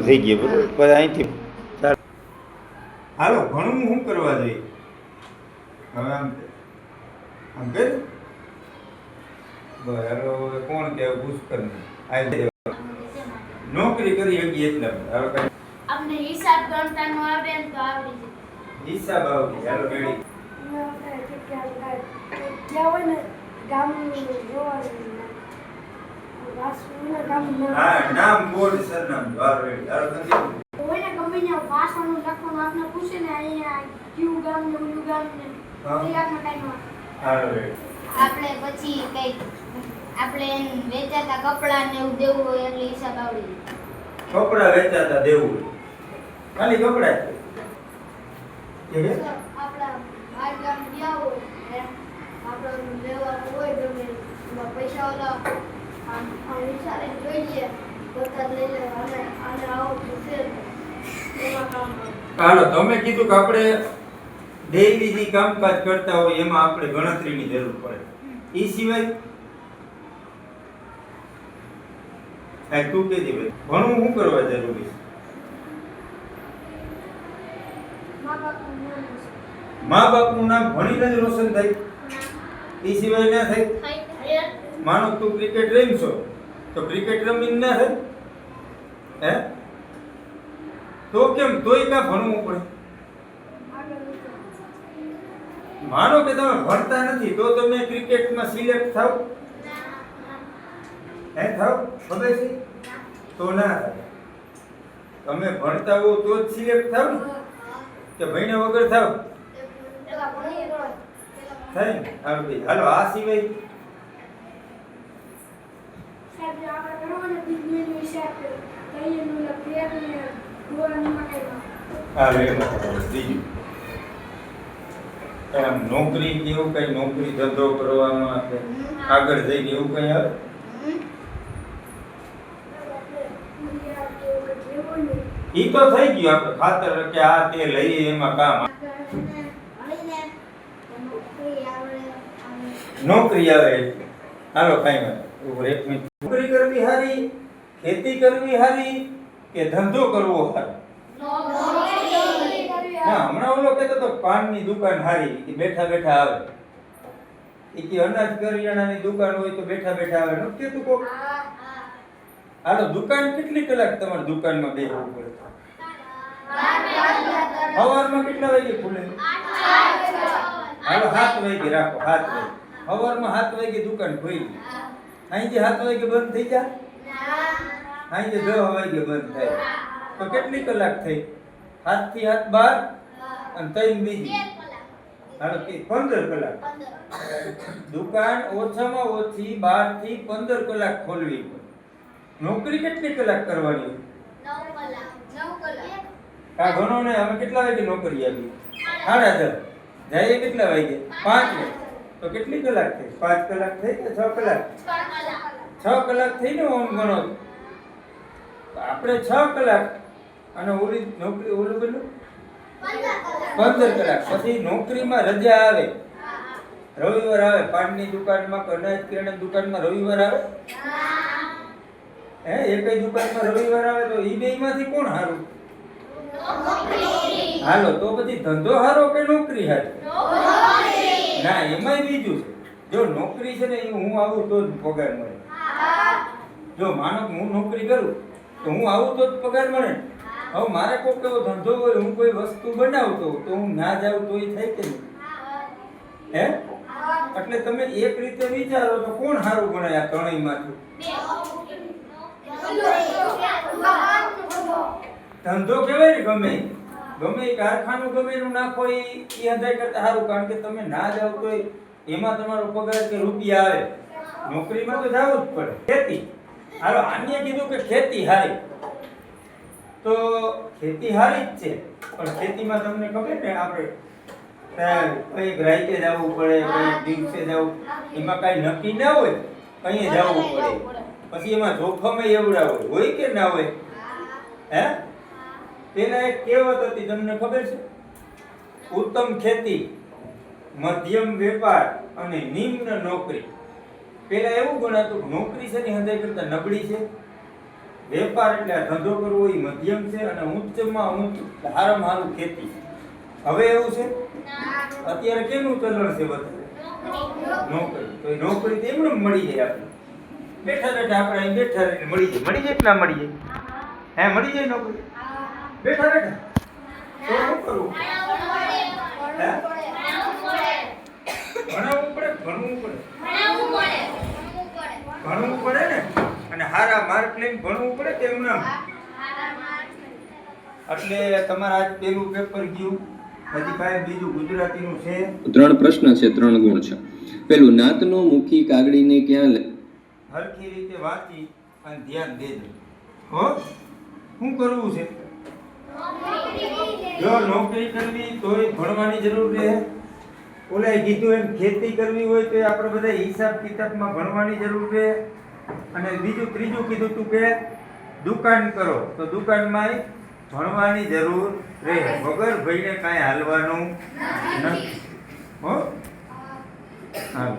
થઈ ગયું બરોબર પછી અહીંથી હાલો ઘણું શું કરવા જોઈએ હવે આમ આમ કે બરાબર હવે કોણ કે પુષ્કર આ નોકરી કરી શકીએ એટલે હવે અમને હિસાબ ગણતાનું આવડે ને તો આવડી જાય હિસાબ આવડી હાલો રેડી ક્યાં હોય ને ગામ જોવાનું હા નામ બોર્ડ સરનામ. હાલો રેડી નથી હોય ને ભાષાનું લખવાનું આપણે પૂછે ને અહીંયા કયું ગામ ને ઓલું ગામ ને એ ગામના ટાઈમમાં હાલો રેડી આપણે પછી કઈ આપણે વેચાતા કપડા ને એવું દેવું હોય એટલે હિસાબ આવડી કપડા વેચાતા દેવું ખાલી કપડા? જ. કે કે? આપણા બહાર ગામ ગયા હોય આપણે લેવાનું હોય ગમે પૈસા ઓલા વિચારે જોઈએ બધા લઈ લે અને આને આવો તો એમાં કામ હાલો તમે કીધું કે આપણે ડેઈલી જે કામકાજ કરતા હોય એમાં આપણે ગણતરીની જરૂર પડે. એ સિવાય? આ તું કહેતી ભાઈ. ભણવું શું કરવા જરૂરી છે. મા બાપનું નામ ભણીને જ રોશન થાય. એ સિવાય ના થાય? માનો તું ક્રિકેટ રમશો તો ક્રિકેટ રમીને ના થાય હે? તો કેમ? તોય કા ભણવું પડે? માનો કે તમે ભણતા નથી તો તમે ક્રિકેટમાં સિલેક્ટ થાવ? હે થાવ? ખબર છે? તો ના તમે ભણતા હો તો જ સિલેક્ટ થાવ ને? કે ભણ્યા વગર થાવ? થાય ને? હાલો આ સિવાય સાહેબ આપણે કરવાને બિઝનેસ વિશે આપણે કહીએ ને દોરાની મકાઈમાં આ રેમાં બીજું. નોકરી કેવું કઈ નોકરી ધંધો કરવામાં કે આગળ જઈને એવું કઈ આવે? ઈ તો થઈ ગયું આપણે ખાતર કે આ તે લઈએ એમાં કામ નોકરી આવે એટલે. હાલો કાંઈ વાત નોકરી કરવી હારી, ખેતી કરવી હારી કે ધંધો કરવો હારો? હા હમણાં ઓલો કહેતો તો પાનની દુકાન હારી કે બેઠા બેઠા આવે. એ કે અનાજ કરિયાણાની દુકાન હોય તો બેઠા બેઠા આવે. નથી કહેતું કોક? હાલો દુકાન કેટલી કલાક તમારે દુકાનમાં બેસવું પડે? સવારમાં કેટલા વાગે ખુલે? હાલો, હાથ વાગે રાખો, હાથ વાગે. સવારમાં હાથ વાગે દુકાન ખોલી અહીંથી હાથ વાગે બંધ થઈ જાય? અહીંથી દસ વાગે બંધ થાય. તો કેટલી કલાક થઈ? હાથથી હાથ બાર અને ત્રણ બીજી? હાલો કે પંદર કલાક. દુકાન ઓછામાં ઓછી બારથી પંદર કલાક ખોલવી પડે. નોકરી કેટલી કલાક કરવાની? આ ગણો ને અમે કેટલા વાગે નોકરી આવી સાડા દસ. જાય કેટલા વાગે? પાંચ વાગે. તો કેટલી કલાક થઈ? પાંચ કલાક થઈ કે છ કલાક? છ કલાક થઈ ને આમ ગણો આપણે છ કલાક અને ઓલી નોકરી ઓલું પેલું પંદર કલાક. પછી નોકરીમાં રજા આવે. રવિવાર આવે. પાનની દુકાનમાં કે અનાજ કિરાણા દુકાનમાં રવિવાર આવે? હે એક દુકાનમાં રવિવાર આવે તો ઈ બેમાંથી કોણ હારું? હાલો તો પછી ધંધો હારો કે નોકરી હારી? ના એમાંય બીજું છે. જો નોકરી છે ને એ હું આવું તો જ પગાર મળે. જો માનો હું નોકરી કરું તો હું આવું તો જ પગાર મળે. હવે મારે કોઈક એવો ધંધો હોય હું કોઈ વસ્તુ બનાવતો તો હું ના જાઉં તો એ થાય કે નહીં? હે. એટલે તમે એક રીતે વિચારો તો કોણ સારું ગણાય આ ત્રણેયમાંથી? ધંધો કહેવાય ને ગમે. ગમે કારખાનું ગમે એનું નાખો, એ એ કરતા સારું, કારણ કે તમે ના જાવ તો એમાં તમારો પગાર કે રૂપિયા આવે. નોકરીમાં તો જવું જ પડે. ખેતી. હાલો અન્ય કીધું કે ખેતી હારી. તો ખેતી હારી જ છે. પણ ખેતીમાં તમને ખબર ને આપણે કઈ ગ્રાહકે જવું પડે કઈ દિવસે જવું. એમાં કાંઈ નક્કી ના હોય કઈ જવું પડે. પછી એમાં જોખમ એવડા હોય હોય કે ના હોય? હે? પેલા એક કહેવત હતી, તમને ખબર છે? ઉત્તમ ખેતી, મધ્યમ વેપાર અને નિમ્ન નોકરી. પેલા એવું ગણાતું નોકરી છે ની હૃદય કરતા નબળી છે. વેપાર એટલે ધંધો કરવો એ મધ્યમ છે અને ઉચ્ચમાં ઉચ્ચ હારમ હારું ખેતી. હવે એવું છે? અત્યારે કેનું ચલણ છે બધા નોકરી. તો એ નોકરી તો એમને મળી જાય આપણે. બેઠા બેઠા આપણે અહીં બેઠા રહીને મળી જાય. મળી જાય ના મળી જાય? હે, મળી જાય નોકરી? બેઠા બેઠા. તો શું કરવું ભણાવવું પડે ભણવું પડે. ભણવું પડે ને? અને હારા માર્ક લઈને ભણવું પડે કે એમ ના એટલે તમારા આજ પેલું પેપર ગયું. હજી કાંઈ બીજું ગુજરાતીનું છે. ત્રણ પ્રશ્ન છે ત્રણ ગુણ છે. પેલું નાતનો મુખી કાગડીને ક્યાં હરખી રીતે વાંચી અને ધ્યાન દેજો. હો? શું કરવું છે? જો નોકરી કરવી તોય ભણવાની જરૂર રહે. ઓલાએ કીધું એમ ખેતી કરવી હોય તો આપણે બધા હિસાબ કિતાબમાં ભણવાની જરૂર રહે. અને બીજું ત્રીજું કીધું તું કે દુકાન કરો, તો દુકાનમાં ભણવાની જરૂર રહે. વગર ભાઈને કાંઈ હાલવાનું નથી. હો? હા